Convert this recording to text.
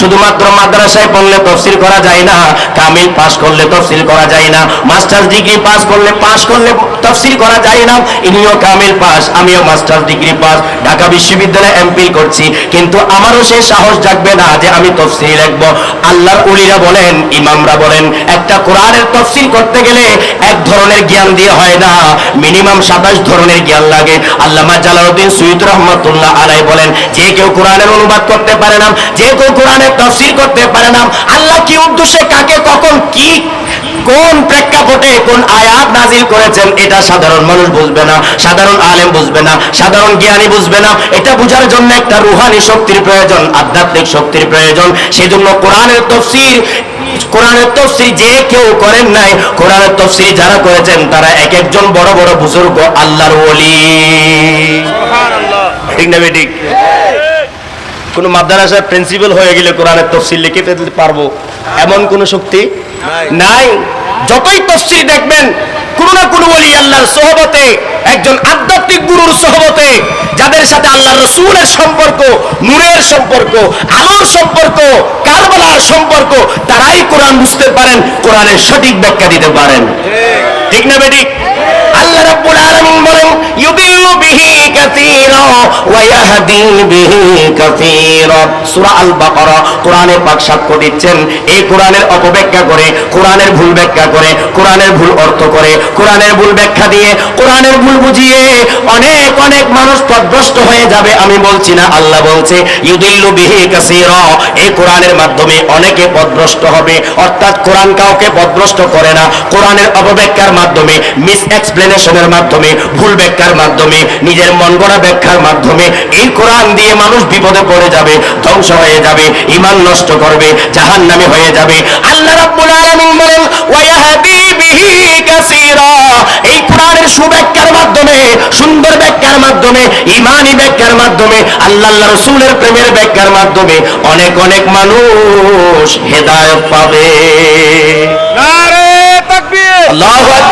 শুধুমাত্র মাদ্রাসায় পড়লে তফসিল করা যায় না, কামিল পাশ করলে তফসিল করা যায় না, মাস্টার্স ডিগ্রি পাশ করলে পাশ করলে তফসিল করা যায় না। ইনিও কামিল পাস, আমিও মাস্টার্স ডিগ্রি পাস। ঢাকা বিশ্ববিদ্যালয়ে এমপি করছি। কিন্তু আমারও সেই সাহস জাগবে না যে আমি তফসিল লিখব। আল্লাহর উলিরা বলেন, ইমামরা বলেন, একটা কোরআনের তফসিল করতে গেলে এক ধরনের জ্ঞান দিয়ে হয় না। মিনিমাম সাতাশ ধরনের জ্ঞান লাগে। আল্লামা জালালউদ্দিন সুইদ রহমতুল্লাহ আলাই বলেন, যে কেউ কোরআনের অনুবাদ করতে পারে না, যে কেউ কোরআনের তফসিল করতে পারে না, আল্লাহ কি উদ্দেশ্যে কাকে কখন কি কোন প্রেক্ষাপটে কোন আয়াত নাজিল করেছেন এটা সাধারণ মানুষ বুঝবে না সাধারণ আলেম বুঝবে না সাধারণ জ্ঞানী বুঝবে না। এটা বোঝার জন্য একটা রুহানি শক্তির প্রয়োজন আধ্যাত্মিক শক্তির প্রয়োজন। সেজন্য কোরআনের তফসির কোরআনের তফসির যে কেউ করেন নাই কোরআনের তফসির যারা করেছেন তারা এক একজন বড় বড় বুজুর্গ আল্লাহর ওলি। ঠিক না বেঠিক? কোন মাদ্রাসার প্রিন্সিপাল হয়ে গেলে কোরআনের তফসিল লিখে ফেলতে পারব? এমন কোন শক্তি নাই। যতই তফসিল দেখবেন কোন না কোন বলি আল্লাহর সহবতে একজন আধ্যাত্মিক গুরুর সহবতে যাদের সাথে আল্লাহ রসুলের সম্পর্ক নূরের সম্পর্ক আলোর সম্পর্ক কারবালার সম্পর্ক তারাই কোরআন বুঝতে পারেন কোরআনের সঠিক ব্যাখ্যা দিতে পারেন। ঠিক না বেটি? আল্লাহ রাব্বুল আলামিন বলেন ইউদিল্লু বিহি কাসীরা। ওয়া বিহি দিচ্ছেন, এই করে ভুল ব্যাখ্যা করে ভুল অর্থ করে ভুল ব্যাখ্যা দিয়ে ভুল বুঝিয়ে অনেক অনেক মানুষ হয়ে যাবে আমি বলছি না, আল্লাহ বলছে এই কোরআনের মাধ্যমে অনেকে পথভ্রষ্ট হবে, অর্থাৎ কোরআন কাউকে পথভ্রষ্ট করে না। কোরআনের অপব্যাখ্যার মাধ্যমে মিস এক্সপ্লেনেশনের মাধ্যমে, ভুল ব্যাখ্যার মাধ্যমে, নিজের মন গড়া ব্যাখ্যার মাধ্যমে এই কোরআন দিয়ে মানুষ বিপদে পড়ে যাবে ধ্বংস হয়ে যাবে ইমান নষ্ট করবে জাহান্নামে হয়ে যাবে। আল্লাহ রাব্বুল আলামিন বলেন ওয়ায়াহদি বিহি কাসীরা। এই কোরআনের সুব্যাখ্যার মাধ্যমে সুন্দর ব্যাখ্যার মাধ্যমে ইমানি ব্যাখ্যার মাধ্যমে আল্লাহ আল্লাহ রসুলের প্রেমের ব্যাখ্যার মাধ্যমে অনেক অনেক মানুষ হেদায়ত পাবে। নারে তাকবীর। আল্লাহু আকবার।